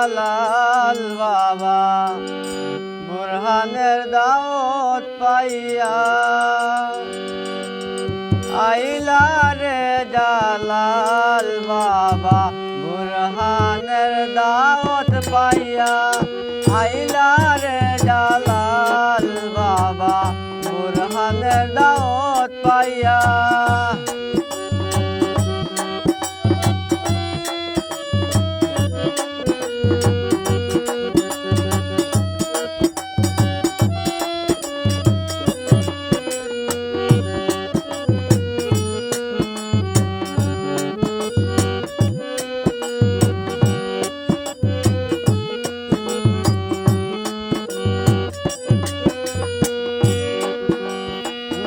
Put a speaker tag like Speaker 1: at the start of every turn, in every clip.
Speaker 1: দালাল বাবা, বুরহানের দাওয়াত পাইয়া আইলা রে দালাল বাবা, বুরহানের দাওয়াত পাইয়া আইলা রে দালাল বাবা, বুরহানের দাওয়াত পাইয়া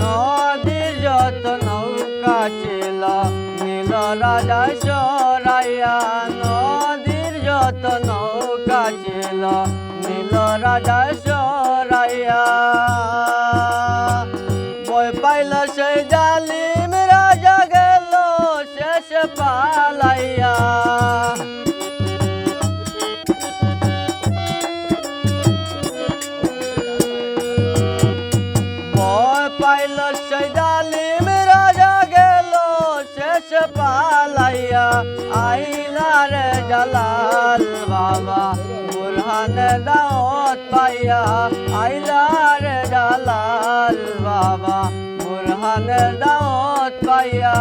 Speaker 1: নদীর যত নৌকা ছিল নীল রাজা সরাইয়া নদীর যত নৌকা ছিল নীল রাজা সরাইয়া পালাইয়া আইলা রে জালাল বাবা বুরহান দাওয়াত পাইয়া আইলা রে জালাল বাবা বুরহান দাওয়াত পাইয়া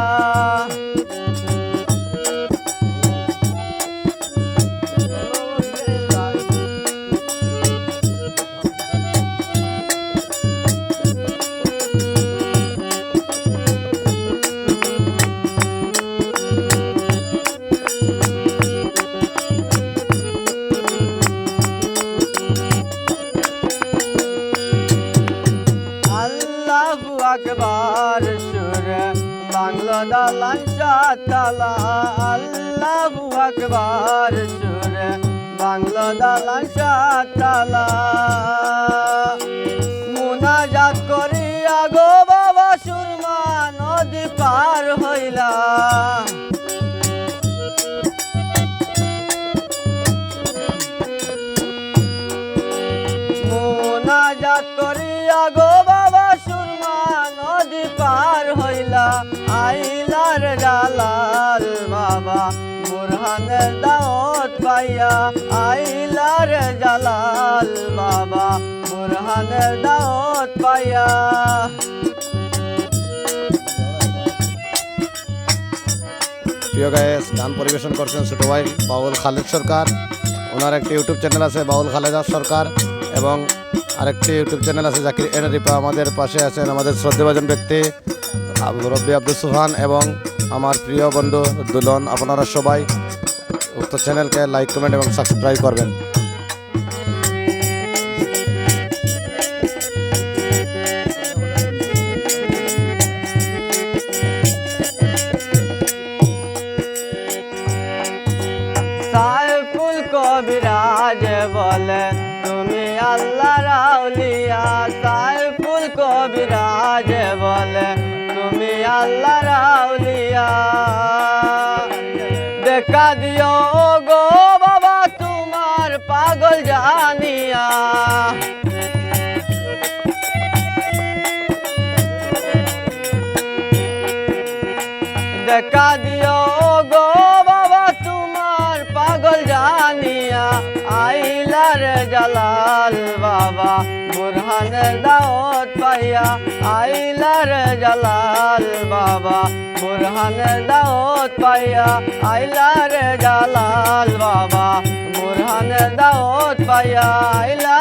Speaker 1: বাংলা দালান সাতালা আল্লাহু আকবার সুরে বাংলা দালান সাতালা মুনাজাত করিয়া গো বাবা, সুরমা নদী পার হইলা। মোনাজাত করিয়া গো জালাল বাবা বুরহানের দাওয়াত পাইয়া আইলার জালাল বাবা বুরহানের দাওয়াত পাইয়া।
Speaker 2: প্রিয় গায়েস, গান পরিবেশন করছেন ছোট ভাই বাউল খালেদ সরকার। ওনার একটি ইউটিউব চ্যানেল আছে বাউল খালেদা সরকার এবং আরেকটি ইউটিউব চ্যানেল আছে জাকির এনারিপা আমাদের পাশে আছেন আমাদের শ্রদ্ধেভাজন ব্যক্তি রব্বি আব্দুল সুহান এবং আমার প্রিয় বন্ধু দুলন, আপনারা সবাই উক্ত চ্যানেলকে লাইক কমেন্ট এবং সাবস্ক্রাইব করবেন।
Speaker 1: সাইফুল কবিরাজ বলে তুমি আল্লাহ রাউলিয়া সাইফুল কবিরাজ বলে তুমি আল্লাহ রাউলিয়া দেখা দিও গো বাবা তোমার পাগল জানিয়া। দেখা আইলার জালাল বাবা বুরহান দাওত পাইয়া আইলার জালাল বাবা বুরহান দাওত পাইয়া আইলার জালাল বাবা বুরহান দাওত পাইয়া আইলা